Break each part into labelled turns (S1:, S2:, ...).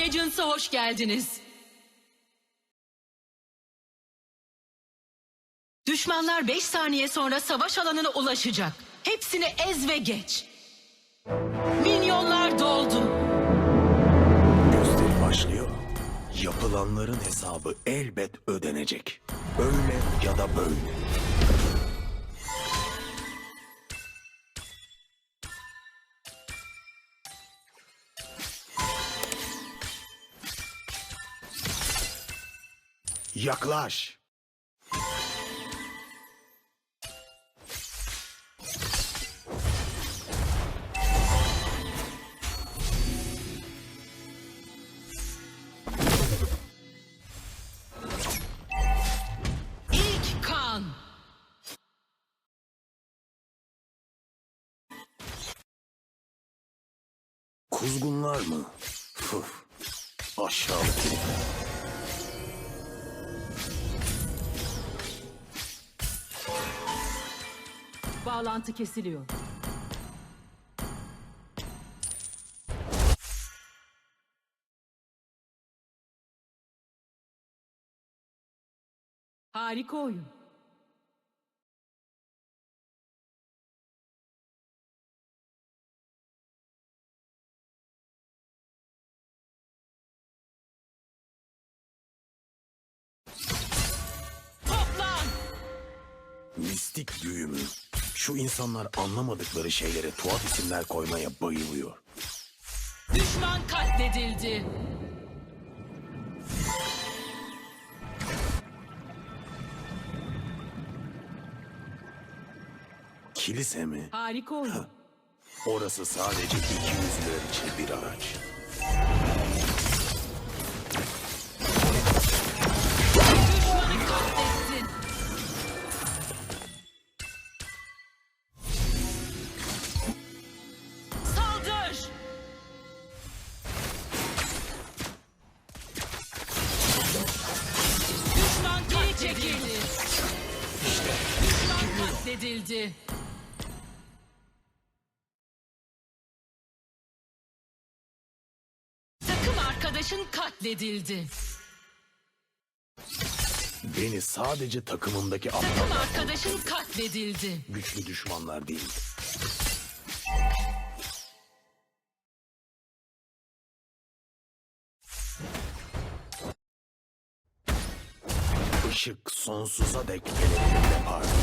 S1: Legends'a hoş geldiniz. Düşmanlar 5 saniye sonra savaş alanına ulaşacak. Hepsini ez ve geç. Minyonlar doldu.
S2: Gösteri başlıyor. Yapılanların hesabı elbet ödenecek. Öyle ya da böyle. Yaklaş.
S1: Bağlantı kesiliyor. Harika oyun. Toplan!
S2: Mistik büyü mü? Şu insanlar anlamadıkları şeylere tuhaf isimler koymaya bayılıyor.
S1: Düşman katledildi.
S2: Kilise mi?
S1: Harika oyun.
S2: Orası sadece iki yüzlüler için bir araç.
S1: Takım arkadaşın katledildi.
S2: Beni sadece takımımdaki
S1: Takım
S2: aptallar,
S1: arkadaşın katledildi.
S2: güçlü düşmanlar değil. Işık sonsuza dek ellerinde parlayacak.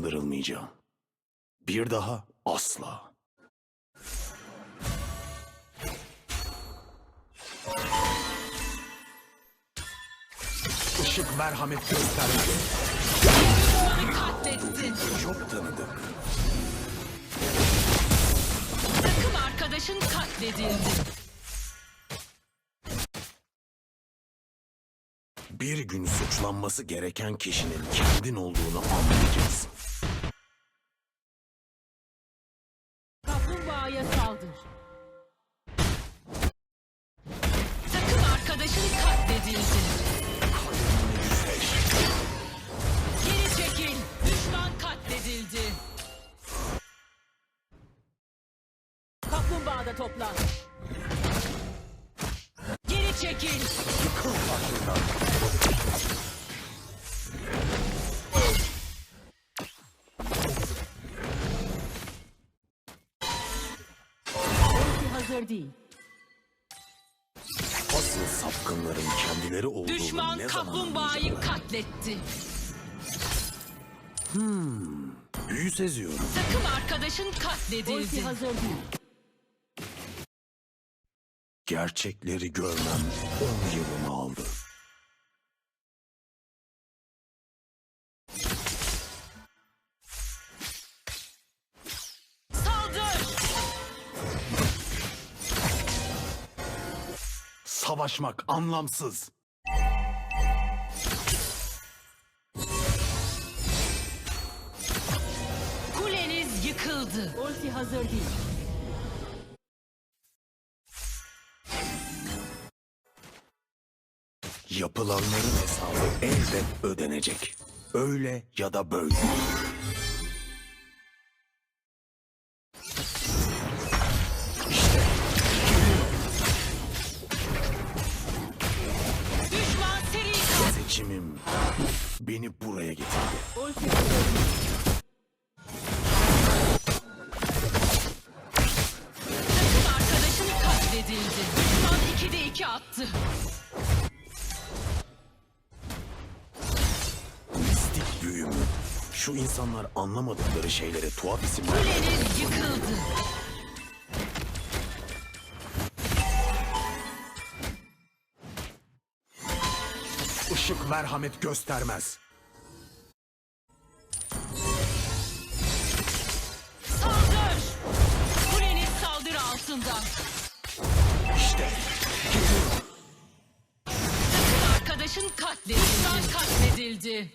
S2: Kandırılmayacağım. Bir daha asla. Işık merhamet
S1: katlettin.
S2: Çok tanıdık.
S1: Takım arkadaşın katledildi.
S2: Bir gün suçlanması gereken kişinin kendin olduğunu anlayacaksın.
S1: Değil.
S2: Asıl sapkınların kendileri olduğunu
S1: Düşman
S2: ne zaman
S1: kaplumbağayı
S2: anlayacaklar?
S1: katletti.
S2: Büyü seziyorum.
S1: Takım arkadaşın katledildi.
S3: hazır değil.
S2: Gerçekleri görmem 10 yılımı aldı. Savaşmak anlamsız.
S1: Kuleniz yıkıldı.
S3: Ulti hazır değil.
S2: Yapılanların hesabı elbet ödenecek. Öyle ya da böyle. Beni buraya getirdi.
S1: Takım arkadaşın katledildi. Düşman 2'de 2 attı.
S2: Mistik büyü mü? Şu insanlar anlamadıkları şeylere tuhaf isimler
S1: Kuleniz
S2: Işık merhamet göstermez.
S1: Saldır! Kuleniz saldırı altında.
S2: İşte geliyor.
S1: Takım arkadaşın katledildi. Düşman katledildi.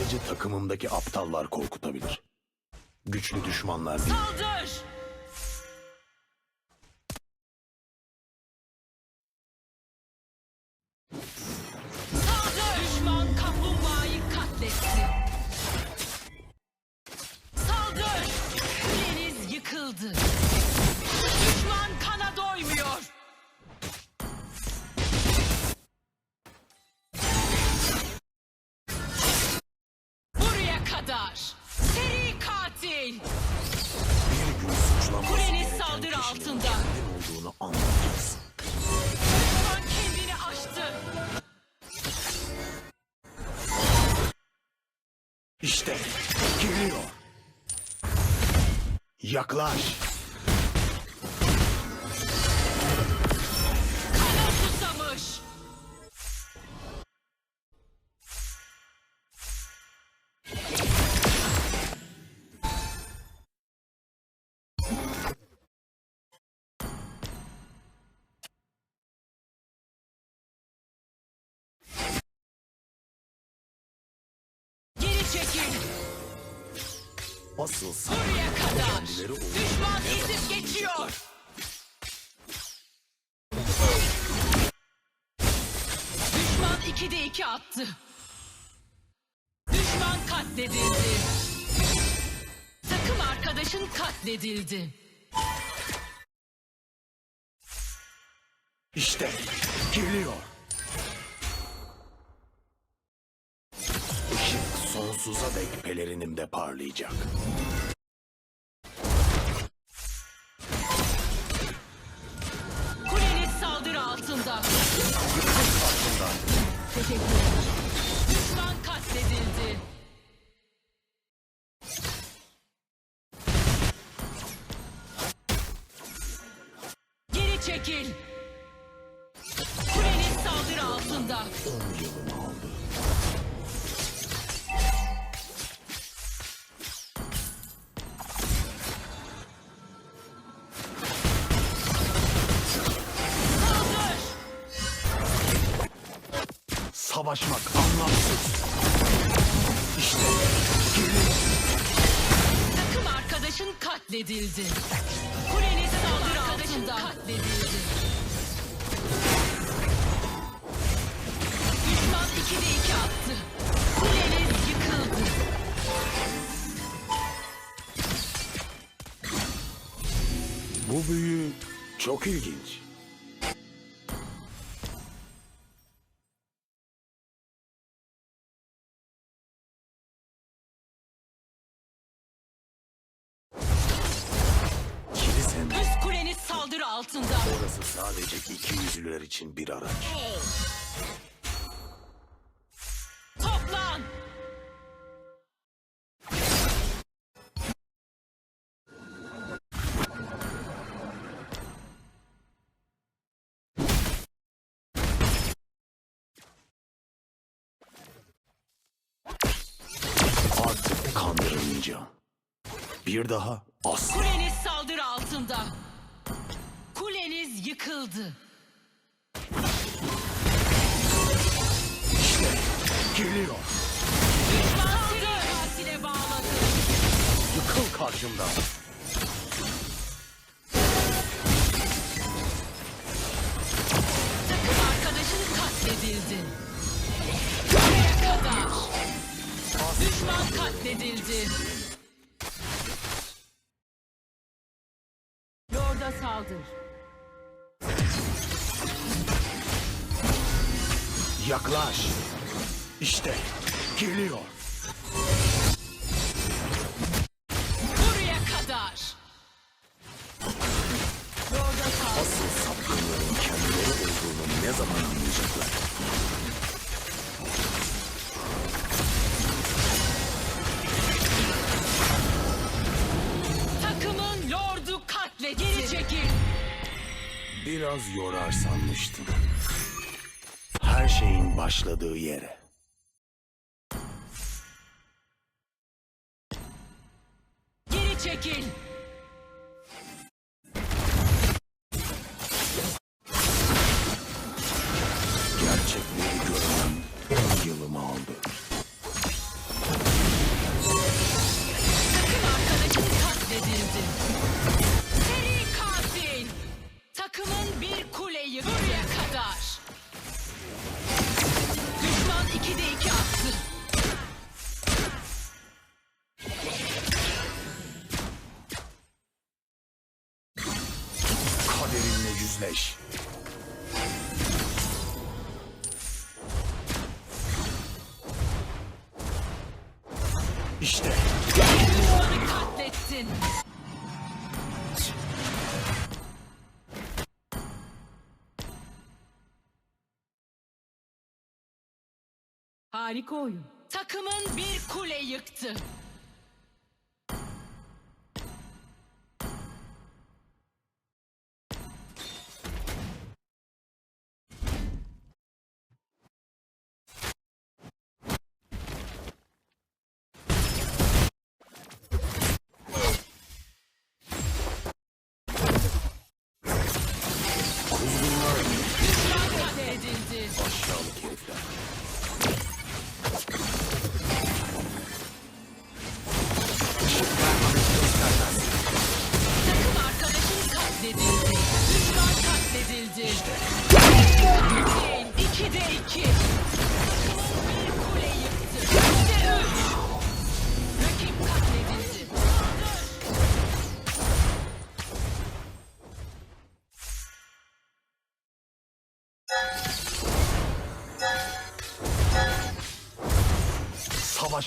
S2: Sadece takımımdaki aptallar korkutabilir. Güçlü düşmanlar değil.
S1: Saldır!
S2: İşte geliyor. Yaklaş. Asıl sana
S1: Buraya kadar.
S2: kendileri olduğunu
S1: Düşman ezip geçiyor. Düşman 2'de 2 attı. Düşman katledildi. Takım arkadaşın katledildi.
S2: İşte geliyor. Sonsuza dek pelerinimde parlayacak.
S1: Kuleniz saldırı altında. Düşman
S2: Savaşmak anlamsız. İşte geliyor.
S1: Takım arkadaşın katledildi. Kuleniz saldırı altında. katledildi. Düşman 2'de 2 attı. Kuleniz yıkıldı.
S2: Bu büyü çok ilginç.
S1: Altında.
S2: orası sadece iki yüzlüler için bir araç.
S1: Toplan.
S2: Artık kandırılmayacağım. Bir daha asla.
S1: Kuleniz saldırı altında. Yıkıldı.
S2: İşte geliyor.
S1: Düşman seni katile bağladı.
S2: Yıkıl karşımda.
S1: Takım arkadaşın katledildi. Buraya kadar. Düşman
S2: katledildi. Lorda saldır. İşte geliyor.
S1: Buraya kadar. Yolda kal.
S2: Asıl sapkınların kendileri olduğunu ne zaman anlayacaklar?
S1: Takımın lordu katledildi. Geri çekil.
S2: Biraz yorar sanmıştım. Her şeyin başladığı yere.
S1: Harika oyun. Takımın bir kule yıktı.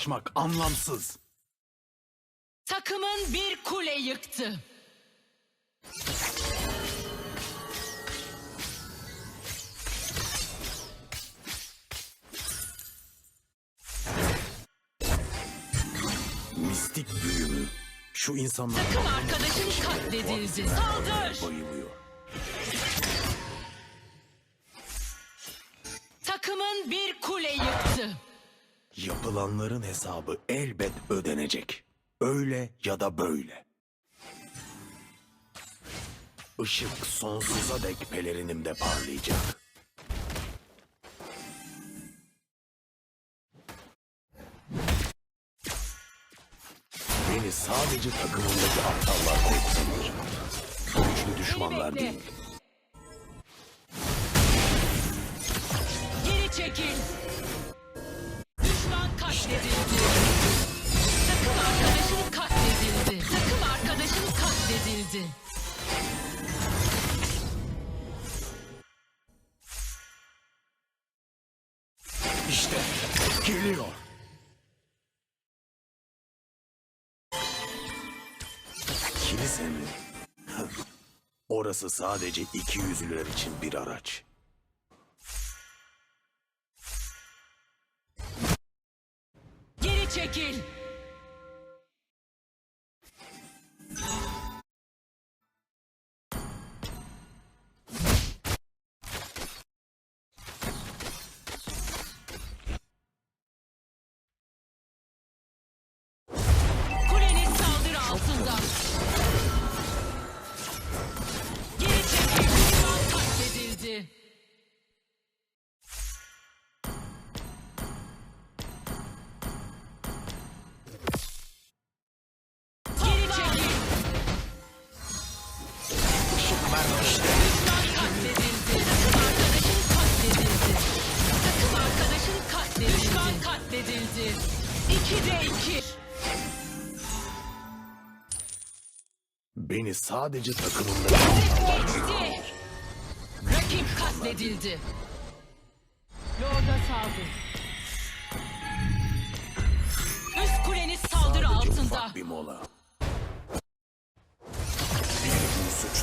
S2: Savaşmak anlamsız.
S1: Takımın bir kule yıktı.
S2: Mistik büyümü. Şu insanlar
S1: Takım arkadaşın katledildi. Saldır.
S2: bayılıyor. Yapılanların hesabı elbet ödenecek. Öyle ya da böyle. Işık sonsuza dek pelerinimde parlayacak. Beni sadece takımımdaki aptallar korkutur. Güçlü düşmanlar değil.
S1: Geri çekil.
S2: Orası sadece iki yüzlüler için bir araç.
S1: Geri çekil. İki de iki.
S2: beni sadece takımında
S1: Geçti. Rakip katledildi. Lord'a saldır. Üst kuleniz saldırı
S2: sadece
S1: altında.
S2: ufak bir mola.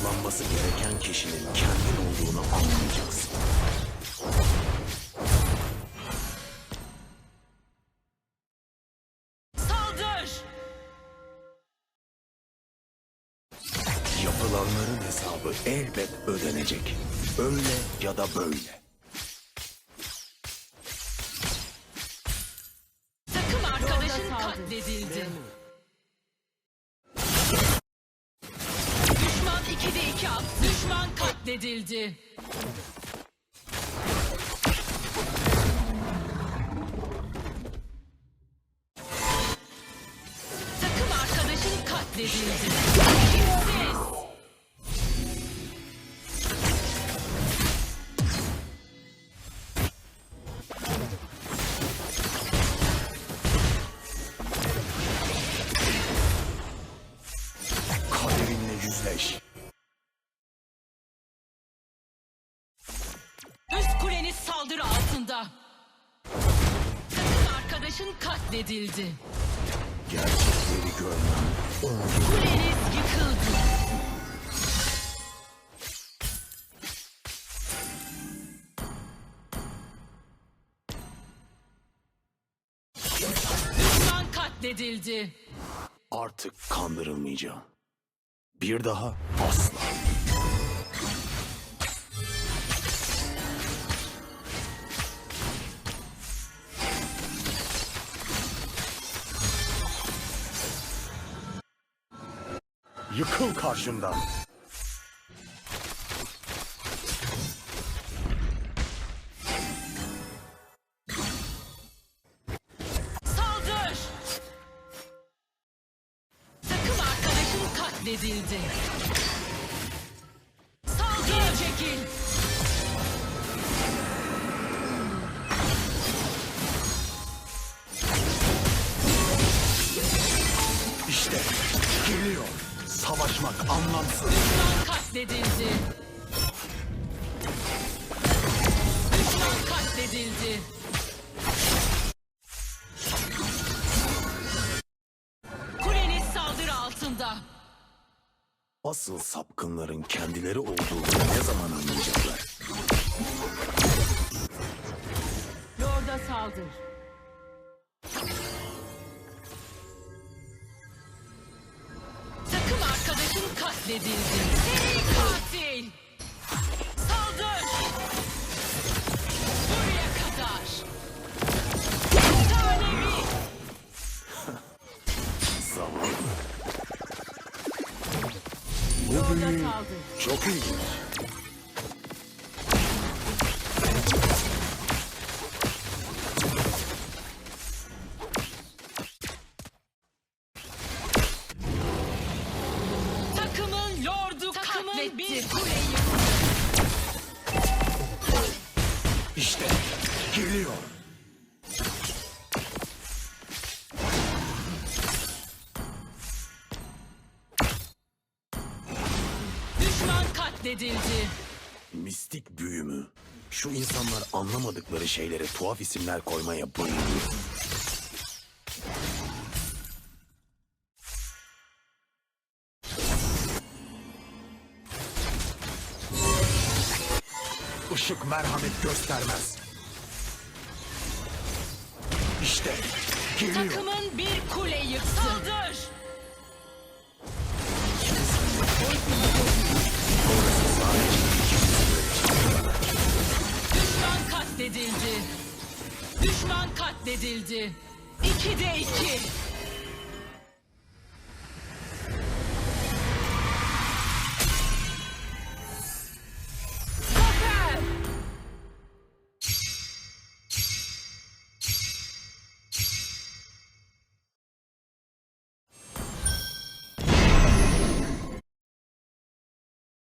S2: Suçlanması gereken kişinin kendin olduğunu anlayacaksın.
S1: Saldır.
S2: Yapılanların hesabı elbet ödenecek. Öyle ya da böyle.
S1: Katledildi. Takım arkadaşın katledildi. Katledildi.
S2: Gerçekleri görmem.
S1: Kuleniz yıkıldı. Düşman katledildi.
S2: artık kandırılmayacağım. Bir daha asla. Yıkıl karşımdan.
S1: Saldır! Takım arkadaşın katledildi.
S2: Anlamsız.
S1: Düşman katledildi. Düşman katledildi. Kuleniz saldırı altında.
S2: Asıl sapkınların kendileri olduğunu ne zaman anlayacaklar?
S1: Lord'a saldır. Katledildi. Bir kuleyi.
S2: İşte geliyor.
S1: Düşman katledildi.
S2: Mistik büyü mü? Şu insanlar anlamadıkları şeylere tuhaf isimler koymaya bayılıyor. Merhamet göstermez. İşte geliyor.
S1: Takımın bir kule yıktı. Saldır. Düşman katledildi. Düşman katledildi. İki de iki.